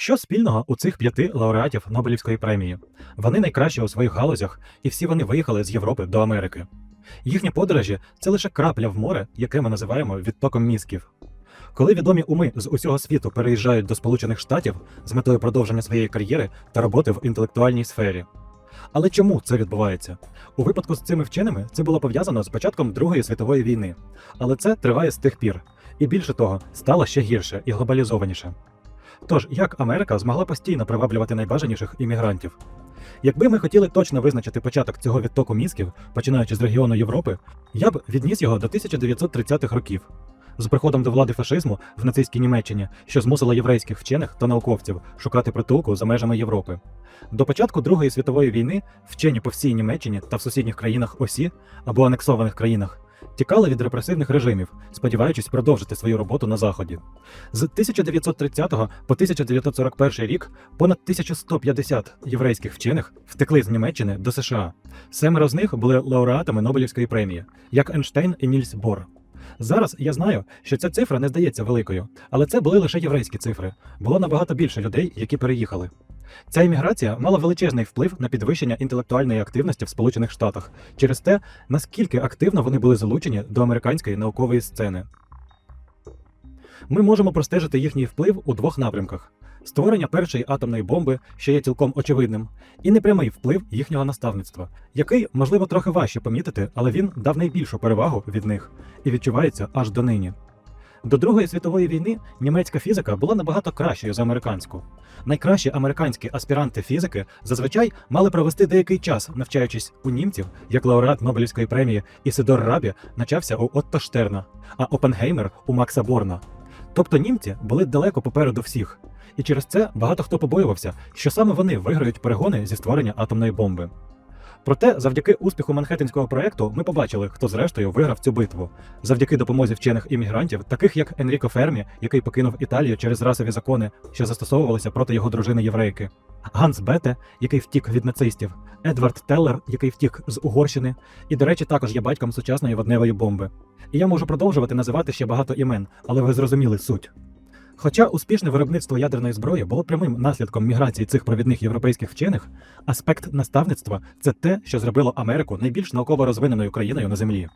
Що спільного у цих п'яти лауреатів Нобелівської премії? Вони найкращі у своїх галузях, і всі вони виїхали з Європи до Америки. Їхні подорожі це лише крапля в море, яке ми називаємо відтоком мізків. Коли відомі уми з усього світу переїжджають до Сполучених Штатів з метою продовження своєї кар'єри та роботи в інтелектуальній сфері. Але чому це відбувається? У випадку з цими вченими це було пов'язано з початком Другої світової війни, але це триває з тих пір. І більше того, стало ще гірше і глобалізованіше. Тож, як Америка змогла постійно приваблювати найбажаніших іммігрантів? Якби ми хотіли точно визначити початок цього відтоку мізків, починаючи з регіону Європи, я б відніс його до 1930-х років. З приходом до влади фашизму в нацистській Німеччині, що змусило єврейських вчених та науковців шукати притулку за межами Європи. До початку Другої світової війни вчені по всій Німеччині та в сусідніх країнах ОСІ або анексованих країнах тікали від репресивних режимів, сподіваючись продовжити свою роботу на заході. З 1930 по 1941 рік понад 1150 єврейських вчених втекли з Німеччини до США. Семеро з них були лауреатами Нобелівської премії, як Ейнштейн і Нільс Бор. Зараз я знаю, що ця цифра не здається великою, але це були лише єврейські цифри. Було набагато більше людей, які переїхали. Ця імміграція мала величезний вплив на підвищення інтелектуальної активності в Сполучених Штатах через те, наскільки активно вони були залучені до американської наукової сцени. Ми можемо простежити їхній вплив у двох напрямках: створення першої атомної бомби, що є цілком очевидним, і непрямий вплив їхнього наставництва, який, можливо, трохи важче помітити, але він дав найбільшу перевагу від них і відчувається аж донині. До Другої світової війни німецька фізика була набагато кращою за американську. Найкращі американські аспіранти фізики зазвичай мали провести деякий час, навчаючись у німців, як лауреат Нобелівської премії Ісидор Рабі навчався у Отто Штерна, а Опенгеймер у Макса Борна. Тобто німці були далеко попереду всіх, і через це багато хто побоювався, що саме вони виграють перегони зі створення атомної бомби. Проте, завдяки успіху Манхеттенського проекту, ми побачили, хто зрештою виграв цю битву. Завдяки допомозі вчених іммігрантів, таких як Енріко Фермі, який покинув Італію через расові закони, що застосовувалися проти його дружини єврейки, Ганс Бете, який втік від нацистів, Едвард Теллер, який втік з Угорщини, і, до речі, також є батьком сучасної водневої бомби. І я можу продовжувати називати ще багато імен, але ви зрозуміли суть. Хоча успішне виробництво ядерної зброї було прямим наслідком міграції цих провідних європейських вчених, аспект наставництва це те, що зробило Америку найбільш науково розвиненою країною на землі.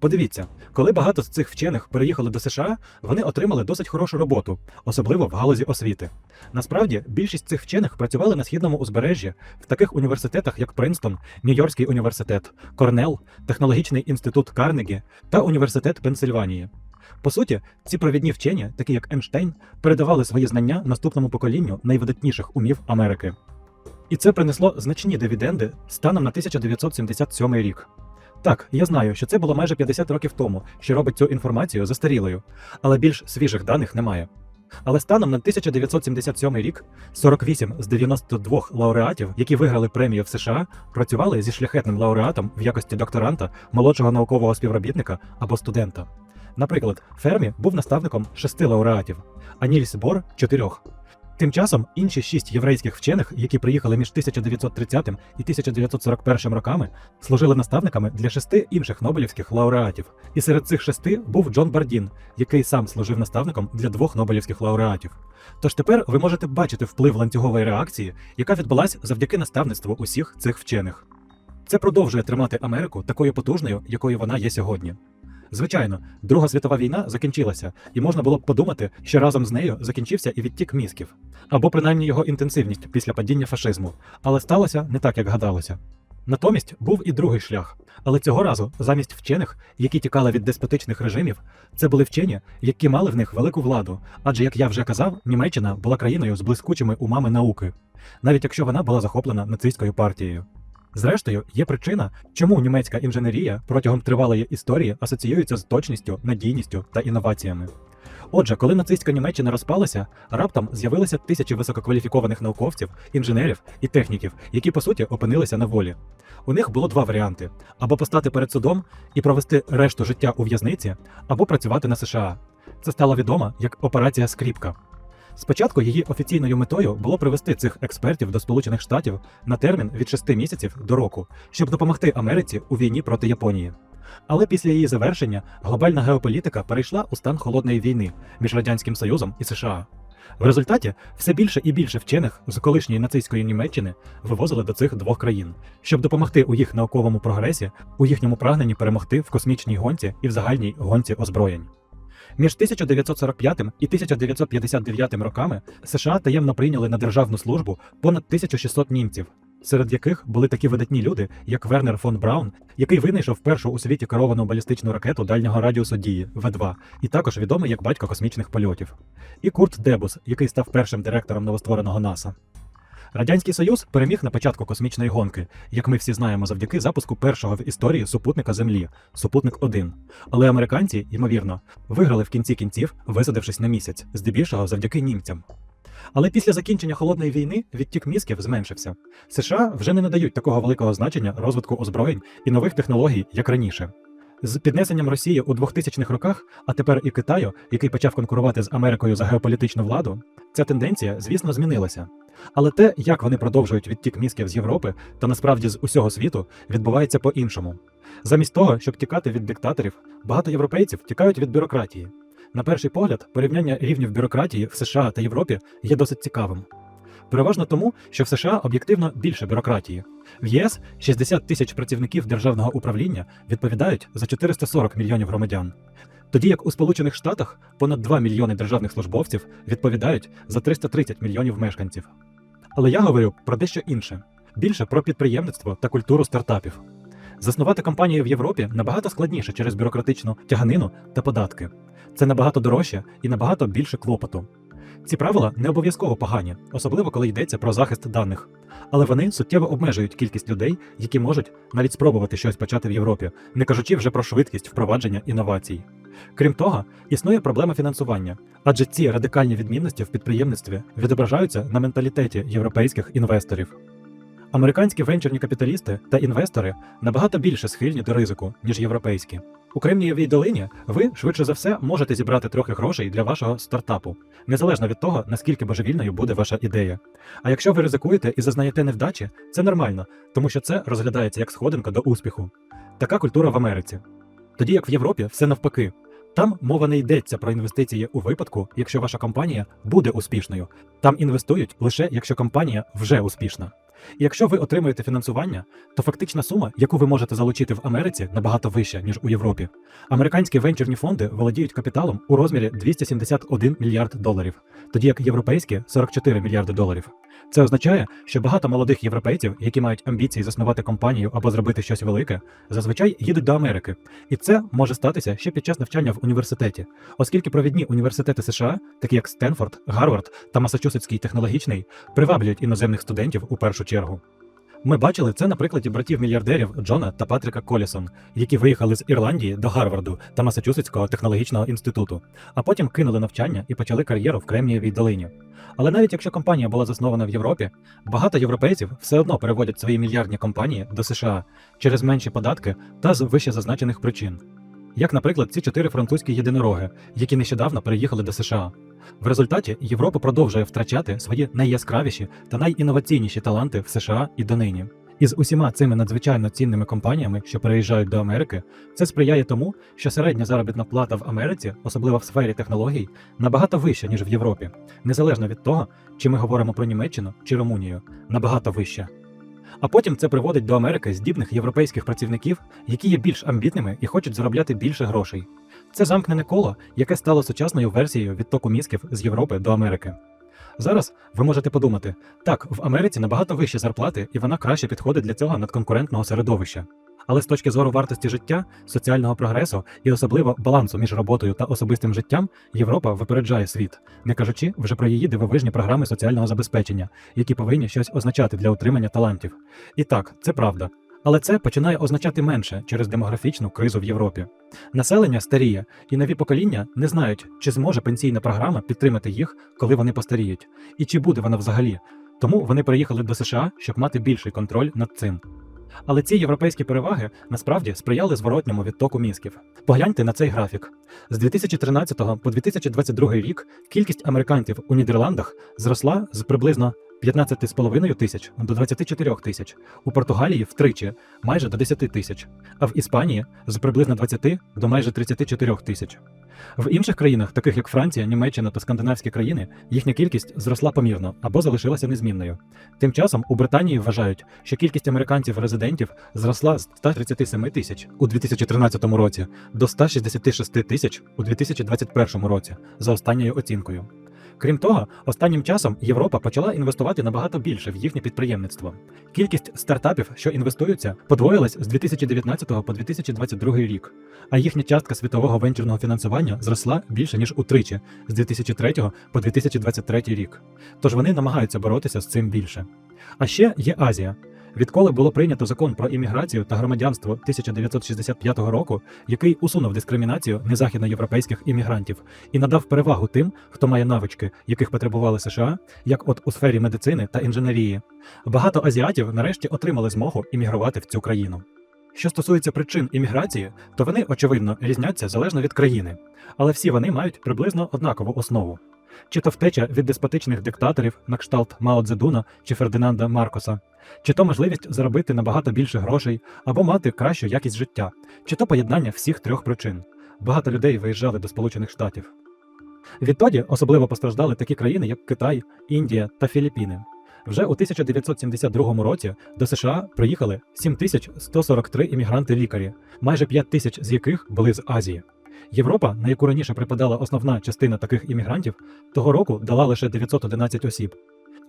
Подивіться, коли багато з цих вчених переїхали до США, вони отримали досить хорошу роботу, особливо в галузі освіти. Насправді, більшість цих вчених працювали на східному узбережжі в таких університетах, як Принстон, Нью-Йоркський університет, Корнелл, Технологічний інститут Карнегі та Університет Пенсильванії. По суті, ці провідні вчені, такі як Ейнштейн, передавали свої знання наступному поколінню найвидатніших умів Америки. І це принесло значні дивіденди станом на 1977 рік. Так, я знаю, що це було майже 50 років тому, що робить цю інформацію застарілою, але більш свіжих даних немає. Але станом на 1977 рік 48 з 92 лауреатів, які виграли премію в США, працювали зі шляхетним лауреатом в якості докторанта, молодшого наукового співробітника або студента. Наприклад, Фермі був наставником шести лауреатів, а Нільс Бор чотирьох. Тим часом інші шість єврейських вчених, які приїхали між 1930 і 1941 роками, служили наставниками для шести інших нобелівських лауреатів. І серед цих шести був Джон Бардін, який сам служив наставником для двох нобелівських лауреатів. Тож тепер ви можете бачити вплив ланцюгової реакції, яка відбулася завдяки наставництву усіх цих вчених. Це продовжує тримати Америку такою потужною, якою вона є сьогодні. Звичайно, Друга світова війна закінчилася, і можна було б подумати, що разом з нею закінчився і відтік мізків, або принаймні його інтенсивність після падіння фашизму, але сталося не так, як гадалося. Натомість був і другий шлях, але цього разу замість вчених, які тікали від деспотичних режимів, це були вчені, які мали в них велику владу. Адже, як я вже казав, Німеччина була країною з блискучими умами науки, навіть якщо вона була захоплена нацистською партією. Зрештою, є причина, чому німецька інженерія протягом тривалої історії асоціюється з точністю, надійністю та інноваціями. Отже, коли нацистська Німеччина розпалася, раптом з'явилися тисячі висококваліфікованих науковців, інженерів і техніків, які по суті опинилися на волі. У них було два варіанти: або постати перед судом і провести решту життя у в'язниці, або працювати на США. Це стало відомо як операція Скріпка. Спочатку її офіційною метою було привести цих експертів до Сполучених Штатів на термін від 6 місяців до року, щоб допомогти Америці у війні проти Японії. Але після її завершення глобальна геополітика перейшла у стан холодної війни між Радянським Союзом і США. В результаті все більше і більше вчених з колишньої нацистської Німеччини вивозили до цих двох країн, щоб допомогти у їх науковому прогресі, у їхньому прагненні перемогти в космічній гонці і в загальній гонці озброєнь. Між 1945 і 1959 роками США таємно прийняли на державну службу понад 1600 німців, серед яких були такі видатні люди, як Вернер фон Браун, який винайшов першу у світі керовану балістичну ракету дальнього радіусу дії В-2, і також відомий як батько космічних польотів, і Курт Дебус, який став першим директором новоствореного НАСА. Радянський Союз переміг на початку космічної гонки, як ми всі знаємо, завдяки запуску першого в історії супутника Землі супутник 1 Але американці, ймовірно, виграли в кінці кінців, висадившись на місяць, здебільшого завдяки німцям. Але після закінчення холодної війни відтік мізків зменшився. США вже не надають такого великого значення розвитку озброєнь і нових технологій, як раніше. З піднесенням Росії у 2000-х роках, а тепер і Китаю, який почав конкурувати з Америкою за геополітичну владу, ця тенденція, звісно, змінилася. Але те, як вони продовжують відтік мізків з Європи та насправді з усього світу, відбувається по-іншому. Замість того, щоб тікати від диктаторів, багато європейців тікають від бюрократії. На перший погляд, порівняння рівнів бюрократії в США та Європі є досить цікавим. Переважно тому, що в США об'єктивно більше бюрократії. В ЄС 60 тисяч працівників державного управління відповідають за 440 мільйонів громадян. Тоді як у Сполучених Штатах понад 2 мільйони державних службовців відповідають за 330 мільйонів мешканців. Але я говорю про дещо інше: більше про підприємництво та культуру стартапів. Заснувати компанію в Європі набагато складніше через бюрократичну тяганину та податки. Це набагато дорожче і набагато більше клопоту. Ці правила не обов'язково погані, особливо коли йдеться про захист даних. Але вони суттєво обмежують кількість людей, які можуть навіть спробувати щось почати в Європі, не кажучи вже про швидкість впровадження інновацій. Крім того, існує проблема фінансування, адже ці радикальні відмінності в підприємництві відображаються на менталітеті європейських інвесторів. Американські венчурні капіталісти та інвестори набагато більше схильні до ризику, ніж європейські. У Кремнієвій долині ви швидше за все можете зібрати трохи грошей для вашого стартапу, незалежно від того, наскільки божевільною буде ваша ідея. А якщо ви ризикуєте і зазнаєте невдачі, це нормально, тому що це розглядається як сходинка до успіху. Така культура в Америці. Тоді як в Європі все навпаки. Там мова не йдеться про інвестиції у випадку, якщо ваша компанія буде успішною. Там інвестують лише якщо компанія вже успішна. Якщо ви отримуєте фінансування, то фактична сума, яку ви можете залучити в Америці, набагато вища, ніж у Європі. Американські венчурні фонди володіють капіталом у розмірі 271 мільярд доларів, тоді як європейські 44 мільярди доларів. Це означає, що багато молодих європейців, які мають амбіції заснувати компанію або зробити щось велике, зазвичай їдуть до Америки. І це може статися ще під час навчання в університеті, оскільки провідні університети США, такі як Стенфорд, Гарвард та Масачусетський технологічний, приваблюють іноземних студентів у першу чергу. Ми бачили це на прикладі братів-мільярдерів Джона та Патріка Колісон, які виїхали з Ірландії до Гарварду та Масачусетського технологічного інституту, а потім кинули навчання і почали кар'єру в Кремнієвій долині. Але навіть якщо компанія була заснована в Європі, багато європейців все одно переводять свої мільярдні компанії до США через менші податки та з вище зазначених причин. Як, наприклад, ці чотири французькі єдинороги, які нещодавно переїхали до США. В результаті Європа продовжує втрачати свої найяскравіші та найінноваційніші таланти в США і донині. І з усіма цими надзвичайно цінними компаніями, що переїжджають до Америки, це сприяє тому, що середня заробітна плата в Америці, особливо в сфері технологій, набагато вища, ніж в Європі, незалежно від того, чи ми говоримо про Німеччину чи Румунію, набагато вища. А потім це приводить до Америки здібних європейських працівників, які є більш амбітними і хочуть заробляти більше грошей. Це замкнене коло, яке стало сучасною версією відтоку мізків з Європи до Америки. Зараз ви можете подумати, так, в Америці набагато вищі зарплати, і вона краще підходить для цього надконкурентного середовища. Але з точки зору вартості життя, соціального прогресу і особливо балансу між роботою та особистим життям, Європа випереджає світ, не кажучи вже про її дивовижні програми соціального забезпечення, які повинні щось означати для утримання талантів. І так, це правда. Але це починає означати менше через демографічну кризу в Європі. Населення старіє, і нові покоління не знають, чи зможе пенсійна програма підтримати їх, коли вони постаріють, і чи буде вона взагалі. Тому вони приїхали до США, щоб мати більший контроль над цим. Але ці європейські переваги насправді сприяли зворотньому відтоку мізків. Погляньте на цей графік. З 2013 по 2022 рік кількість американців у Нідерландах зросла з приблизно 15,5 тисяч до 24 тисяч, у Португалії втричі майже до 10 тисяч, а в Іспанії з приблизно 20 до майже 34 тисяч. В інших країнах, таких як Франція, Німеччина та скандинавські країни, їхня кількість зросла помірно або залишилася незмінною. Тим часом у Британії вважають, що кількість американців-резидентів зросла з 137 тисяч у 2013 році до 166 тисяч у 2021 році за останньою оцінкою. Крім того, останнім часом Європа почала інвестувати набагато більше в їхнє підприємництво. Кількість стартапів, що інвестуються, подвоїлась з 2019 по 2022 рік, а їхня частка світового венчурного фінансування зросла більше ніж утричі з 2003 по 2023 рік. Тож вони намагаються боротися з цим більше. А ще є Азія. Відколи було прийнято закон про імміграцію та громадянство 1965 року, який усунув дискримінацію незахідноєвропейських іммігрантів і надав перевагу тим, хто має навички, яких потребували США, як от у сфері медицини та інженерії. Багато азіатів нарешті отримали змогу іммігрувати в цю країну. Що стосується причин імміграції, то вони очевидно різняться залежно від країни, але всі вони мають приблизно однакову основу. Чи то втеча від деспотичних диктаторів на кшталт Мао Цзедуна чи Фердинанда Маркоса, чи то можливість заробити набагато більше грошей або мати кращу якість життя, чи то поєднання всіх трьох причин. Багато людей виїжджали до Сполучених Штатів. Відтоді особливо постраждали такі країни, як Китай, Індія та Філіппіни. Вже у 1972 році до США приїхали 7143 іммігранти-лікарі, майже 5 тисяч з яких були з Азії. Європа, на яку раніше припадала основна частина таких іммігрантів, того року дала лише 911 осіб.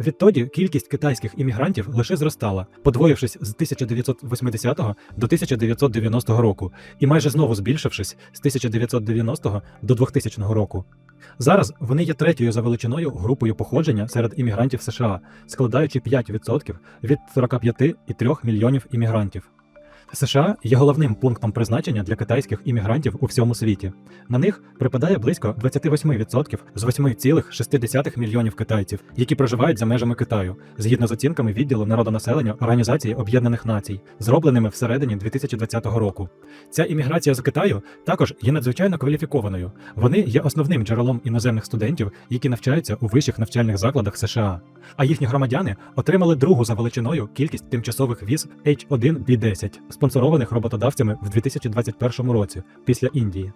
Відтоді кількість китайських іммігрантів лише зростала, подвоївшись з 1980 до 1990 року, і майже знову збільшившись з 1990 до 2000 року. Зараз вони є третьою за величиною групою походження серед іммігрантів США, складаючи 5% від 45,3 мільйонів іммігрантів. США є головним пунктом призначення для китайських іммігрантів у всьому світі. На них припадає близько 28% з 8,6 мільйонів китайців, які проживають за межами Китаю, згідно з оцінками відділу народонаселення Організації Об'єднаних Націй, зробленими всередині 2020 року. Ця імміграція з Китаю також є надзвичайно кваліфікованою. Вони є основним джерелом іноземних студентів, які навчаються у вищих навчальних закладах США. А їхні громадяни отримали другу за величиною кількість тимчасових віз H1B10, спонсорованих роботодавцями в 2021 році після Індії.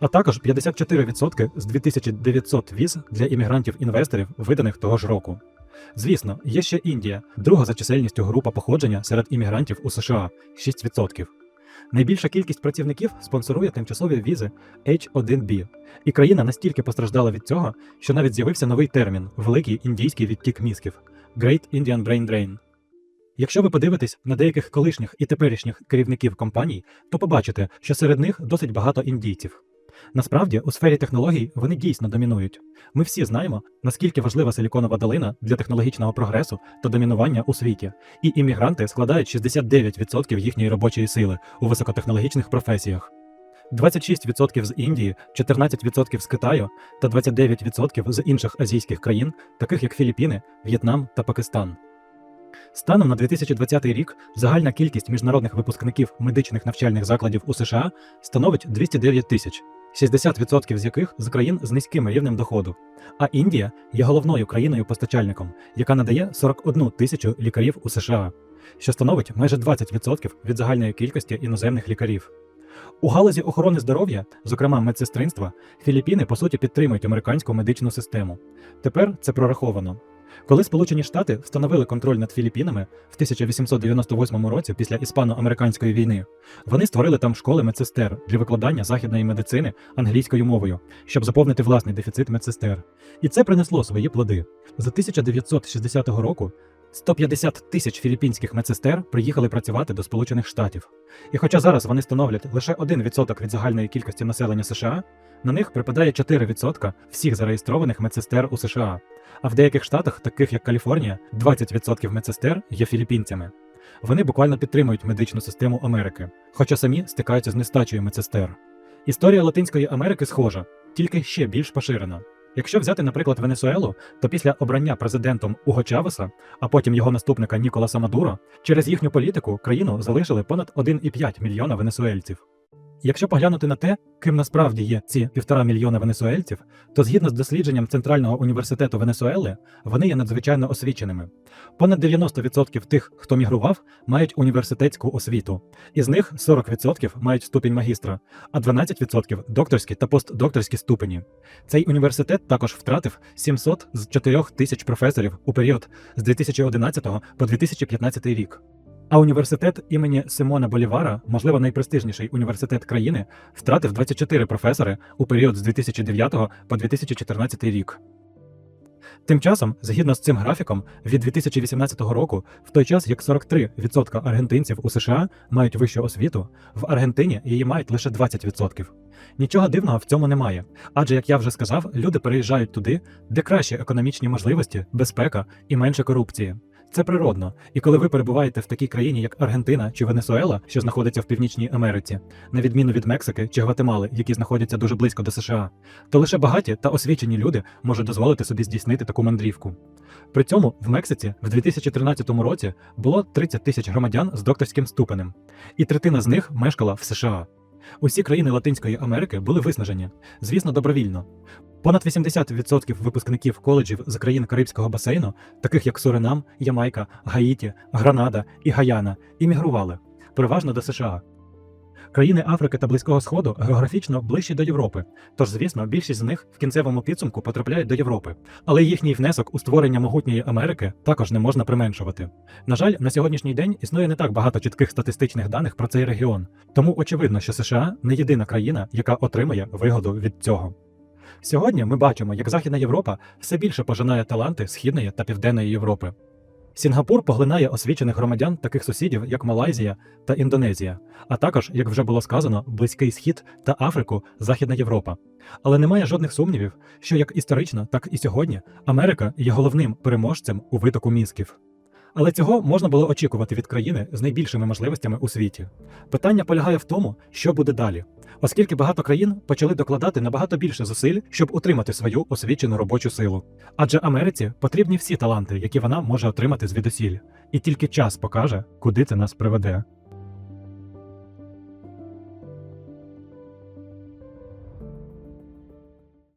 А також 54% з 2900 віз для іммігрантів-інвесторів, виданих того ж року. Звісно, є ще Індія, друга за чисельністю група походження серед іммігрантів у США 6%. Найбільша кількість працівників спонсорує тимчасові візи H1B, і країна настільки постраждала від цього, що навіть з'явився новий термін великий індійський відтік мізків Great Indian Brain Drain. Якщо ви подивитесь на деяких колишніх і теперішніх керівників компаній, то побачите, що серед них досить багато індійців. Насправді, у сфері технологій вони дійсно домінують. Ми всі знаємо, наскільки важлива силіконова долина для технологічного прогресу та домінування у світі, і іммігранти складають 69% їхньої робочої сили у високотехнологічних професіях. 26% з Індії, 14% з Китаю та 29% з інших азійських країн, таких як Філіппіни, В'єтнам та Пакистан. Станом на 2020 рік загальна кількість міжнародних випускників медичних навчальних закладів у США становить 209 тисяч, 60% з яких з країн з низьким рівнем доходу. А Індія є головною країною-постачальником, яка надає 41 тисячу лікарів у США, що становить майже 20% від загальної кількості іноземних лікарів. У галузі охорони здоров'я, зокрема медсестринства, Філіппіни по суті підтримують американську медичну систему. Тепер це прораховано. Коли Сполучені Штати встановили контроль над Філіппінами в 1898 році після іспано-американської війни, вони створили там школи медсестер для викладання західної медицини англійською мовою, щоб заповнити власний дефіцит медсестер. І це принесло свої плоди. З 1960 року 150 тисяч філіппінських медсестер приїхали працювати до Сполучених Штатів. І хоча зараз вони становлять лише 1% від загальної кількості населення США, на них припадає 4% всіх зареєстрованих медсестер у США. А в деяких штатах, таких як Каліфорнія, 20% медсестер є філіппінцями. Вони буквально підтримують медичну систему Америки, хоча самі стикаються з нестачею медсестер. Історія Латинської Америки схожа, тільки ще більш поширена. Якщо взяти, наприклад, Венесуелу, то після обрання президентом Уго Чавеса, а потім його наступника Ніколаса Мадуро, через їхню політику країну залишили понад 1,5 мільйона венесуельців. Якщо поглянути на те, ким насправді є ці півтора мільйона венесуельців, то згідно з дослідженням Центрального університету Венесуели, вони є надзвичайно освіченими. Понад 90% тих, хто мігрував, мають університетську освіту. Із них 40% мають ступінь магістра, а 12% докторські та постдокторські ступені. Цей університет також втратив 700 з 4 тисяч професорів у період з 2011 по 2015 рік. А університет імені Симона Болівара, можливо, найпрестижніший університет країни, втратив 24 професори у період з 2009 по 2014 рік. Тим часом, згідно з цим графіком, від 2018 року, в той час як 43% аргентинців у США мають вищу освіту, в Аргентині її мають лише 20%. Нічого дивного в цьому немає, адже, як я вже сказав, люди переїжджають туди, де кращі економічні можливості, безпека і менше корупції. Це природно, і коли ви перебуваєте в такій країні, як Аргентина чи Венесуела, що знаходиться в Північній Америці, на відміну від Мексики чи Гватемали, які знаходяться дуже близько до США, то лише багаті та освічені люди можуть дозволити собі здійснити таку мандрівку. При цьому в Мексиці в 2013 році було 30 тисяч громадян з докторським ступенем, і третина з них мешкала в США. Усі країни Латинської Америки були виснажені, звісно, добровільно. Понад 80% випускників коледжів з країн Карибського басейну, таких як Суринам, Ямайка, Гаїті, Гранада і Гаяна, іммігрували, переважно до США. Країни Африки та Близького Сходу географічно ближчі до Європи, тож, звісно, більшість з них в кінцевому підсумку потрапляють до Європи. Але їхній внесок у створення могутньої Америки також не можна применшувати. На жаль, на сьогоднішній день існує не так багато чітких статистичних даних про цей регіон, тому очевидно, що США не єдина країна, яка отримає вигоду від цього. Сьогодні ми бачимо, як Західна Європа все більше пожинає таланти Східної та Південної Європи. Сінгапур поглинає освічених громадян таких сусідів, як Малайзія та Індонезія, а також, як вже було сказано, Близький Схід та Африку, Західна Європа. Але немає жодних сумнівів, що як історично, так і сьогодні Америка є головним переможцем у витоку мізків. Але цього можна було очікувати від країни з найбільшими можливостями у світі. Питання полягає в тому, що буде далі, оскільки багато країн почали докладати набагато більше зусиль, щоб утримати свою освічену робочу силу. Адже Америці потрібні всі таланти, які вона може отримати звідусіль, і тільки час покаже, куди це нас приведе.